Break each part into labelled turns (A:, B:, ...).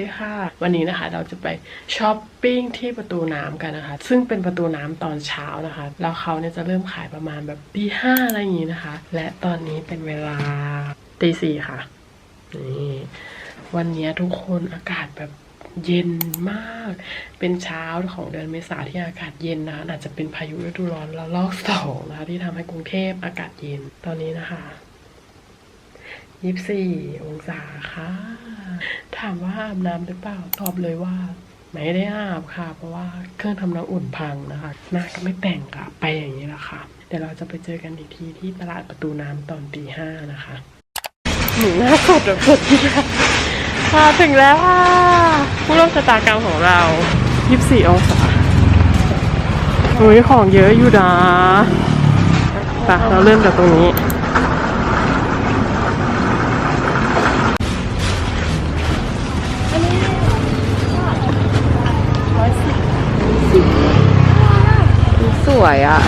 A: วัสดีค่ะ วันนี้นะคะเราจะไปช้อปปิ้งที่ประตูน้ำกันนะคะ ซึ่งเป็นประตูน้ำตอนเช้านะคะ แล้วเขาเนี่ยจะเริ่มขายประมาณแบบตีห้าอะไรอย่างนี้นะคะ และตอนนี้เป็นเวลาตีสี่ค่ะนี่วันนี้ทุกคนอากาศแบบเย็นมาก เป็นเช้าของเดือนเมษาที่อากาศเย็นนะอาจจะเป็นพายุฤดูร้อนแล้วลอกสองนะคะที่ทำให้กรุงเทพอากาศเย็นตอนนี้นะคะ ยี่สิบสี่องศาค่ะ ถามว่าอาบน้ำหรือเปล่า ตอบเลยว่า ไม่ได้อาบค่ะ เพราะว่าเครื่องทำน้ำอุ่นพังนะคะหน้าก็ไม่แต่งค่ะ ไปอย่างนี้แหละค่ะ เดี๋ยวเราจะไปเจอกันอีกทีที่ตลาดประตูน้ำตอนตีห้านะคะหนูหน้าสดแบบสดที่มาถึงแล้วค่ะผู้ร่วมชะตากรรมของเรายี่สิบสี่องศาอุ้ยของเยอะอยู่นะไปเราเริ่มจากตรงนี้
B: ส วยอะ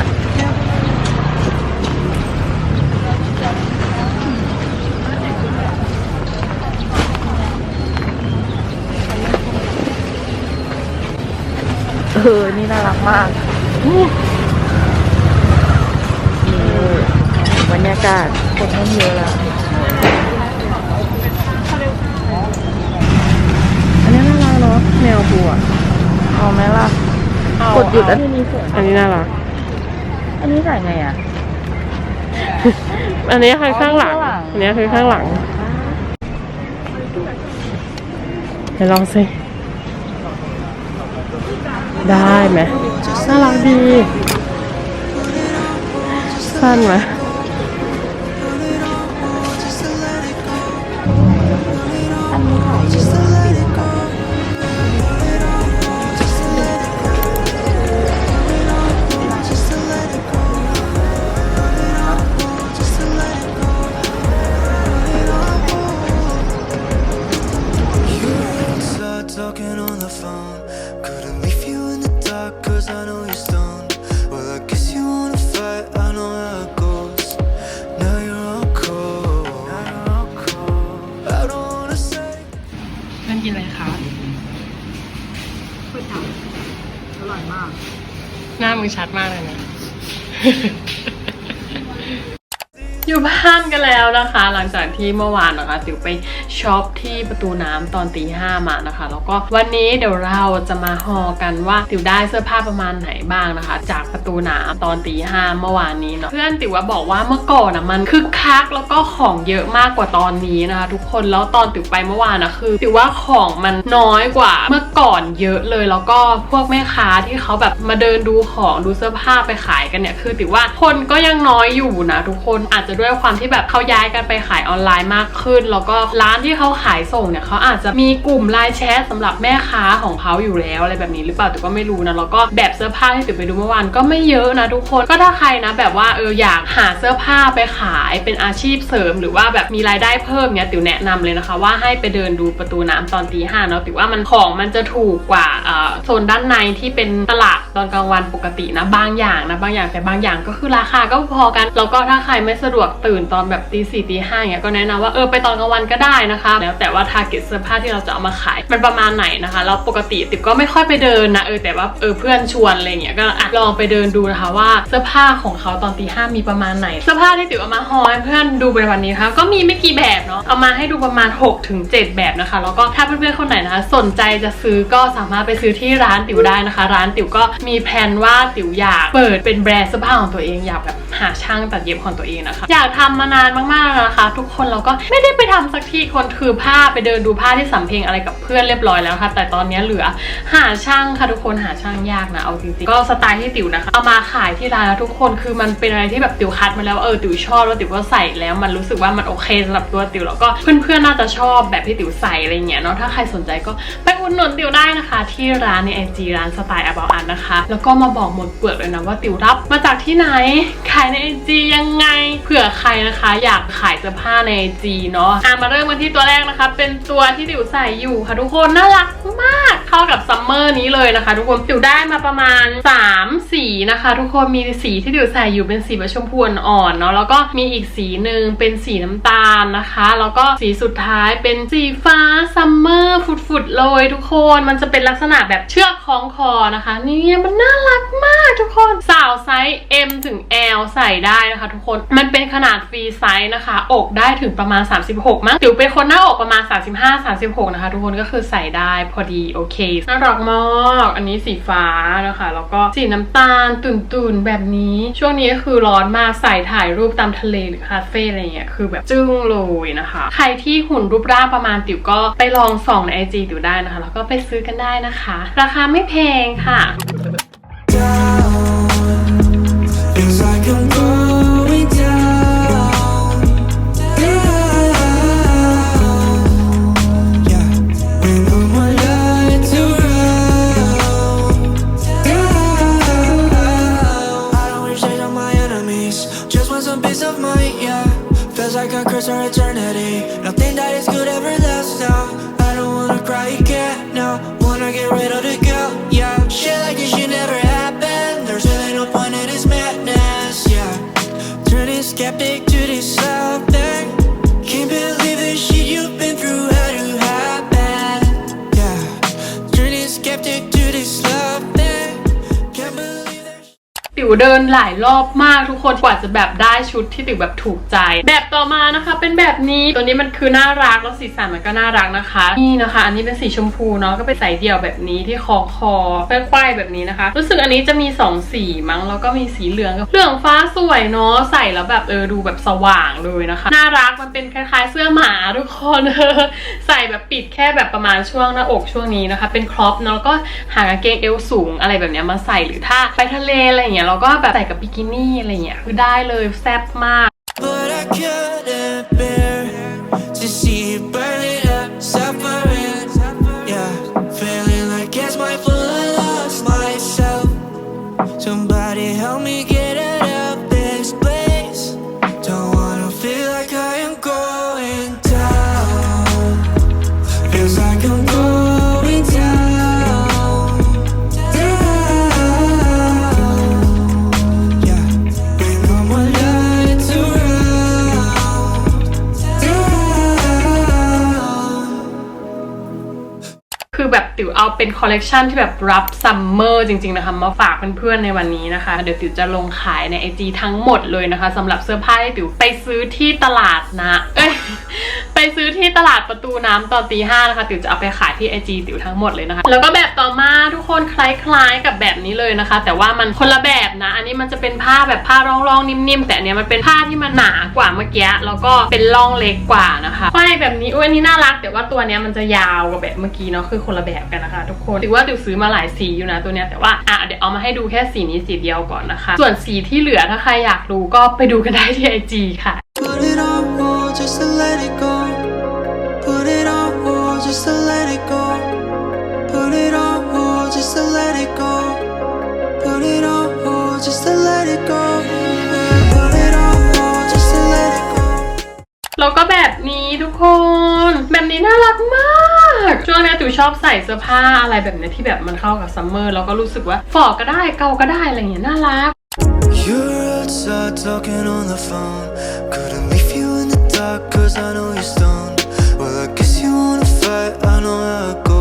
B: เออ นี่น่ารักมากนี่บรรยากาศคนเริ่มเยอะแล้ว
A: อันนี้น่ารักเนาะแมวบัว
B: เอาไหมล่ะกดหยุดอันนี้สวย
A: อันนี้น่ารัก
B: อันนี้ใส่ไงอะ
A: อันนี้คือข้างหลัง
B: อ๋อข้างหลัง
A: อันนี้คือข้างหลังเดี๋ยวลองสิ ได้ไหมน่ารักดี สั้นไหม
B: อันนี้ขายเยอะ
A: พื่อนกินอะไรคะ
B: ก๋วยจั๊บอร่อยมาก
A: หน้ามึงชัดมากเลยนะ อยู่บ้านกันแล้วนะคะ หลังจากที่เมื่อวานนะคะติวไปช็อปที่ประตูน้ำตอนตีห้ามานะคะ แล้วก็วันนี้เดี๋ยวเราจะมาฮอกันว่าติวได้เสื้อผ้าประมาณไหนบ้างนะคะ จากประตูน้ำตอนตีห้าเมื่อวานนี้เนาะเพื่อนติวว่าบอกว่าเมื่อก่อนอะมันคึกคักแล้วก็ของเยอะมากกว่าตอนนี้นะคะทุกคนแล้วตอนติวไปเมื่อวานนะคือติวว่าของมันน้อยกว่าเมื่อก่อนเยอะเลยแล้วก็พวกแม่ค้าที่เขาแบบมาเดินดูของดูเสื้อผ้าไปขายกันเนี่ยคือติวว่าคนก็ยังน้อยอยู่นะทุกคนอาจจะด้วยความที่แบบเขาย้ายกันไปขายออนไลน์มากขึ้น แล้วก็ร้านที่เขาขายส่งเนี่ยเขาอาจจะมีกลุ่มไลน์แชทสำหรับแม่ค้าของเขาอยู่แล้วอะไรแบบนี้หรือเปล่าแติวก็ไม่รู้นะแล้วก็แบบเสื้อผ้าที่ติวไปดูเมื่อวานก็ไม่เยอะนะทุกคนก็ถ้าใครนะ แบบว่าเอออยากหาเสื้อผ้าไปขายเป็นอาชีพเสริม หรือว่าแบบมีรายได้เพิ่มเนี่ยติวแนะนำเลยนะคะ ว่าให้ไปเดินดูประตูน้ำตอนตีห้าเนาะติวว่ามันของมันจะถูกกว่าโซนด้านในที่เป็นตลาดตอนกลางวันปกตินะบางอย่างนะบางอย่างแต่บางอย่างก็คือราคาก็พอกัน แล้วก็ถ้าใครไม่สะดวกตื่นตอนแบบตีสี่ตีห้าเนี่ยก็แนะนำว่าเออไปตอนกลางวันก็ได้นะคะแล้วแต่ว่าทาร์เก็ตเสื้อผ้าที่เราจะเอามาขายมันประมาณไหนนะคะแล้วปกติติวก็ไม่ค่อยไปเดินนะเออแต่ว่าเออเพื่อนชวนอะไรเงี้ยก็ลองไปเดินดูนะคะว่าเสื้อผ้าของเขาตอนตีห้ามีประมาณไหนเสื้อผ้าที่ติวเอามาฮอยเพื่อนดูในวันนี้นะคะก็มีไม่กี่แบบเนาะเอามาให้ดูประมาณ6ถึง7แบบนะคะ แล้วก็ถ้าเพื่อนๆคนไหนนะคะสนใจจะซื้อก็สามารถไปซื้อที่ร้านติ๋วได้นะคะ ร้านติ๋วก็มีแผนว่าติ๋วอยากเปิดเป็นแบรนด์เสื้อผ้าของตัวเองอยากแบบหาช่างตัดเย็บของตัวเองนะคะอยากทำมานานมากๆแล้วนะคะ ทุกคนเราก็ไม่ได้ไปทำสักทีคนคือผ้าไปเดินดูผ้าที่สำเพ็งอะไรกับเพื่อนเรียบร้อยแล้วค่ะ แต่ตอนนี้เหลือหาช่างค่ะทุกคนหาช่างยากนะเอาจริงๆก็สไตล์ที่ติวนะคะเอามาขายที่ร้านแล้วทุกคนคือมันเป็นอะไรที่แบบติวคัดมาแล้วเออติวชอบแล้วติวก็ใส่แล้วมันรู้สึกว่ามันโอเคสำหรับตัวติวแล้วก็เพื่อนๆน่าจะชอบแบบที่ติวใส่อะไรเงี้ยเนาะถ้าใครสนใจก็ไปอุดหนุนติวได้นะคะ ที่ร้านในไอจีร้านสไตล์อาบอันนะคะ แล้วก็มาบอกหมดเปลือกเลยนะว่าติวรับมาจากที่ไหนขายในไอจียังไงเผื่อใครนะคะ อยากขายเสื้อผ้าในจีเนาะอะมาเริ่มกันที่ตัวแรกนะคะ เป็นตัวที่ดิวใส่อยู่ค่ะทุกคนน่ารักมาก เข้ากับซัมเมอร์นี้เลยนะคะ ทุกคนติวได้มาประมาณ 3 สีนะคะ ทุกคนมีสีที่ติวใส่อยู่เป็นสีแบบชมพูอ่อนเนาะแล้วก็มีอีกสีหนึ่งเป็นสีน้ำตาลนะคะ แล้วก็สีสุดท้ายเป็นสีฟ้าซัมเมอร์ฟุดๆเลยทุกคนมันจะเป็นลักษณะแบบเชือกคล้องคอนะคะนี่มันน่ารักมากทุกคนสาวไซส์ M ถึง L ใส่ได้นะคะ ทุกคนมันเป็นขนาดฟรีไซส์นะคะ อกได้ถึงประมาณ 36 มั้งติวเป็นคนหน้าอกประมาณ 35 36 นะคะ ทุกคนก็คือใส่ได้พอดีโอเคน่ารักมาก อันนี้สีฟ้านะคะ แล้วก็สีน้ำตาลตุ่นๆ แบบนี้ ช่วงนี้คือร้อนมากใส่ถ่ายรูปตามทะเลหรือคาเฟ่อะไรเงี้ยคือแบบจึ้งเลยนะคะ ใครที่หุ่นรูปร่างประมาณติวก็ไปลองส่องในไอจีติวได้นะคะ แล้วก็ไปซื้อกันได้นะคะ ราคาไม่แพงค่ะ เดินหลายรอบมากทุกคนกว่าจะแบบได้ชุดที่ติ๋วแบบถูกใจ แบบต่อมานะคะ เป็นแบบนี้ตัวนี้มันคือน่ารักแล้วสีสันมันก็น่ารักนะคะ นี่นะคะ อันนี้เป็นสีชมพูเนาะก็เป็นใส่เดี่ยวแบบนี้ที่คอคอควายแบบนี้นะคะ รู้สึกอันนี้จะมีสองสีมั้งแล้วก็มีสีเหลืองกับเหลืองฟ้าสวยเนาะใส่แล้วแบบเออดูแบบสว่างเลยนะคะ น่ารักมันเป็นคล้ายๆเสื้อหมาทุกคนใส่แบบปิดแค่แบบประมาณช่วงหน้าอกช่วงนี้นะคะ เป็นครอปเนาะแล้วก็หางกางเกงเอวสูงอะไรแบบนี้มาใส่หรือถ้าไปทะเลอะไรอย่างเงี้ยเราก็แบบใส่กับบิกินี่อะไรเงี้ยคือได้เลยแซ่บมาก เป็นคอลเลกชันที่แบบรับซัมเมอร์จริงๆนะคะ มาฝากเพื่อนๆในวันนี้นะคะ เดี๋ยวติ๋วจะลงขายในไอจีทั้งหมดเลยนะคะสำหรับเสื้อผ้าที่ติ๋วไปซื้อที่ตลาดนะ ประตูน้ำตอนตีห้านะคะติ๋วจะเอาไปขายที่ IG ติ๋วทั้งหมดเลยนะคะ แล้วก็แบบต่อมาทุกคนคล้ายๆกับแบบนี้เลยนะคะ แต่ว่ามันคนละแบบนะ อันนี้มันจะเป็นผ้าแบบผ้าร่องๆนิ่มๆแต่อันเนี้ยมันเป็นผ้าที่มันหนากว่าเมื่อกี้แล้วก็เป็นร่องเล็กกว่านะคะไฟแบบนี้อุ้ยอันนี้น่ารัก แต่ว่าตัวเนี้ยมันจะยาวกว่าแบบเมื่อกี้เนาะคือคนละแบบกันนะคะ ทุกคนถือว่าติวซื้อมาหลายสีอยู่นะตัวเนี้ยแต่ว่าอะเดี๋ยวเอามาให้ดูแค่สีนี้สีเดียวก่อนนะคะ ส่วนสีที่เหลือถ้าใครอยากรู้ก็ไปดูกันได้ที่ IG ค่ะ
C: Put it on hold just to let it go. Just to let it go. Put it on hold just to let it go. Put it on hold just to let it go. Put it on hold just to let it go.
A: แล้วก็แบบนี้ทุกคน แบบนี้น่ารักมาก ช่วงนี้ติวชอบใส่เสื้อผ้าอะไรแบบเนี้ยที่แบบมันเข้ากับซัมเมอร์แล้วก็รู้สึกว่าฝอกก็ได้เกาก็ได้อะไรอย่างเงี้ยน่ารัก
C: You're outside talking on the phone. Couldn't leave you in the dark cause I know you're stoned. no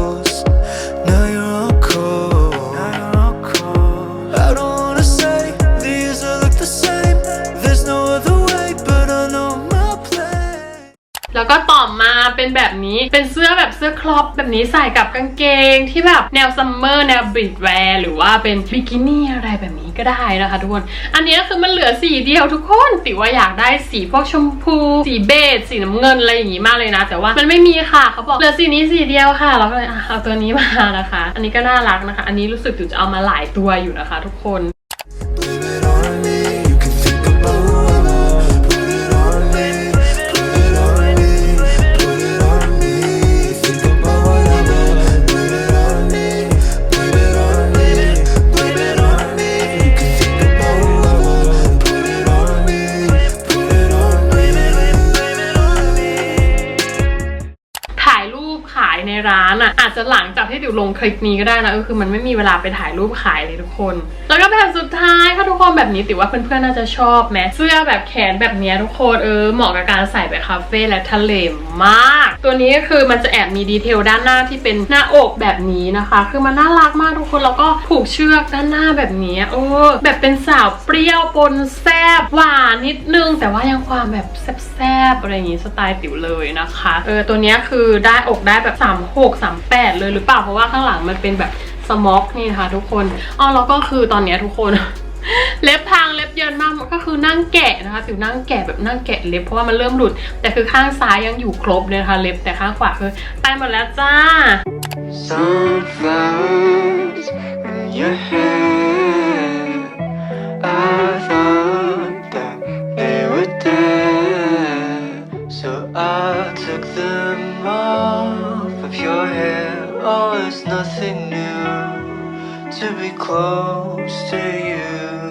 A: แล้วก็ต่อมาเป็นแบบนี้เป็นเสื้อแบบเสื้อครอปแบบนี้ใส่กับกางเกงที่แบบแนวซัมเมอร์แนวบริดแวร์หรือว่าเป็นบิกินี่อะไรแบบนี้ก็ได้นะคะทุกคน อันนี้คือมันเหลือสีเดียวทุกคนติว่าอยากได้สีพวกชมพู สีเบจสีน้ำเงินอะไรอย่างงี้มากเลยนะ แต่ว่ามันไม่มีค่ะเขาบอกเหลือสีนี้สีเดียวค่ะเราก็เลยอะเอาตัวนี้มานะคะ อันนี้ก็น่ารักนะคะ อันนี้รู้สึกถึงจะเอามาหลายตัวอยู่นะคะ ทุกคน ในร้านอะอาจจะหลังจากที่ติวลงคลิปนี้ก็ได้นะก็คือมันไม่มีเวลาไปถ่ายรูปขายเลยทุกคน แล้วก็แบบสุดท้ายค่ะทุกคนแบบนี้ติว่าเพื่อนๆน่าจะชอบแมเสื้อแบบแขนแบบเนี้ยทุกคนเออเหมาะกับการใส่ไปคาเฟ่และทะเลมาก ตัวนี้ก็คือมันจะแอบมีดีเทลด้านหน้าที่เป็นหน้าอกแบบนี้นะคะ คือมันน่ารักมากทุกคนแล้วก็ผูกเชือกด้านหน้าแบบนี้เออแบบเป็นสาวเปรี้ยวปนแซบหวานนิดนึง แต่ว่ายังความแบบแซบๆอะไรอย่างนี้สไตล์ติ๋วเลยนะคะเออตัวนี้คือได้อกได้แบบ36 38 เลยหรือเปล่า เพราะว่าข้างหลังมันเป็นแบบสม็อกนี่นะคะทุกคนอ๋อแล้วก็คือตอนนี้ทุกคนเล็บพังเล็บเยินมากก็คือนั่งแกะนะคะสิวนั่งแกะแบบนั่งแกะเล็บเพราะว่ามันเริ่มหลุด แต่คือข้างซ้ายยังอยู่ครบเลยนะคะเล็บแต่ข้างขวาคือไปหมดแล้วจ้า
C: Sunflowers in your hair. To be close to you.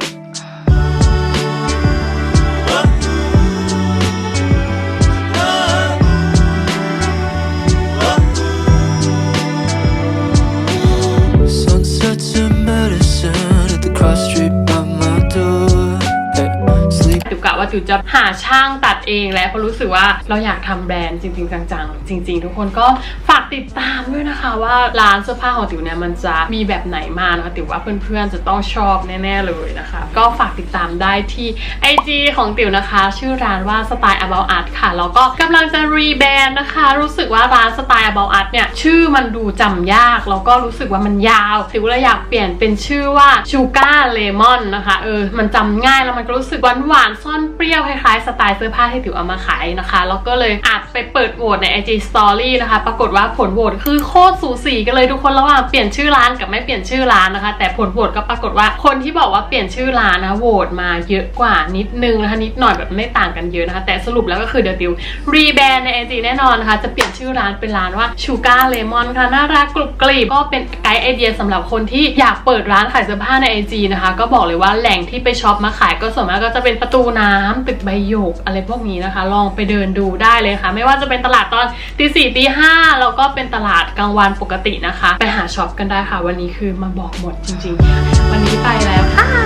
C: Sunsets and medicine at the cross street by my door. Hey, sleep.
A: ติวกะว่าติวจะหาช่างตัดเองแล้วเพราะรู้สึกว่าเราอยากทำแบรนด์จริง ๆ จังๆ จริง ๆ ทุกคนก็ฝากติดตามด้วยนะคะว่าร้านเสื้อผ้าของติ๋วเนี่ยมันจะมีแบบไหนมานะคะติ๋วว่าเพื่อนๆจะต้องชอบแน่ๆเลยนะคะ ก็ฝากติดตามได้ที่ IG ของติ๋วนะคะ ชื่อร้านว่าสไตล์ about art ค่ะ แล้วก็กำลังจะรีแบรนด์นะคะ รู้สึกว่าร้านสไตล์ about art เนี่ย ชื่อมันดูจำยาก แล้วก็รู้สึกว่ามันยาวติ๋วเลยอยากเปลี่ยนเป็นชื่อว่าชูการ์เลมอนนะคะเออมันจำง่ายแล้วมันก็รู้สึกหวานๆซ่อนเปรี้ยวคล้ายๆสไตล์เสื้อผ้าที่ติ๋วเอามาขายนะคะแล้วก็เลยอัดไปเปิดโหวตใน IG Story นะคะ ปรากฏว่าผลโหวตคือโคตรสูสีกันเลยทุกคนระหว่างเปลี่ยนชื่อร้านกับไม่เปลี่ยนชื่อร้านนะคะ แต่ผลโหวตก็ปรากฏว่าคนที่บอกว่าเปลี่ยนชื่อร้านนะโหวตมาเยอะกว่านิดนึงนะคะนิดหน่อยแบบไม่ต่างกันเยอะนะคะ แต่สรุปแล้วก็คือเดี๋ยวติวรีแบรนด์ใน IG แน่นอนนะคะจะเปลี่ยนชื่อร้านเป็นร้านว่าชูการ์เลมอนค่ะน่ารักกรุบกรีบก็เป็นไกด์ไอเดียสำหรับคนที่อยากเปิดร้านขายเสื้อผ้าใน IG นะคะ ก็บอกเลยว่าแหล่งที่ไปช็อปมาขายก็ส่วนมากก็จะเป็นประตูน้ำตึกใบหยกอะไรพวกนี้นะคะ ลองไปเดินดูได้เลยค่ะ ไม่ว่าจะเป็นตลาดตอนตีสี่ตีห้าแล้วก็เป็นตลาดกลางวันปกตินะคะ ไปหาช็อปกันได้ค่ะ วันนี้คือมาบอกหมดจริงๆ วันนี้ไปแล้วค่ะ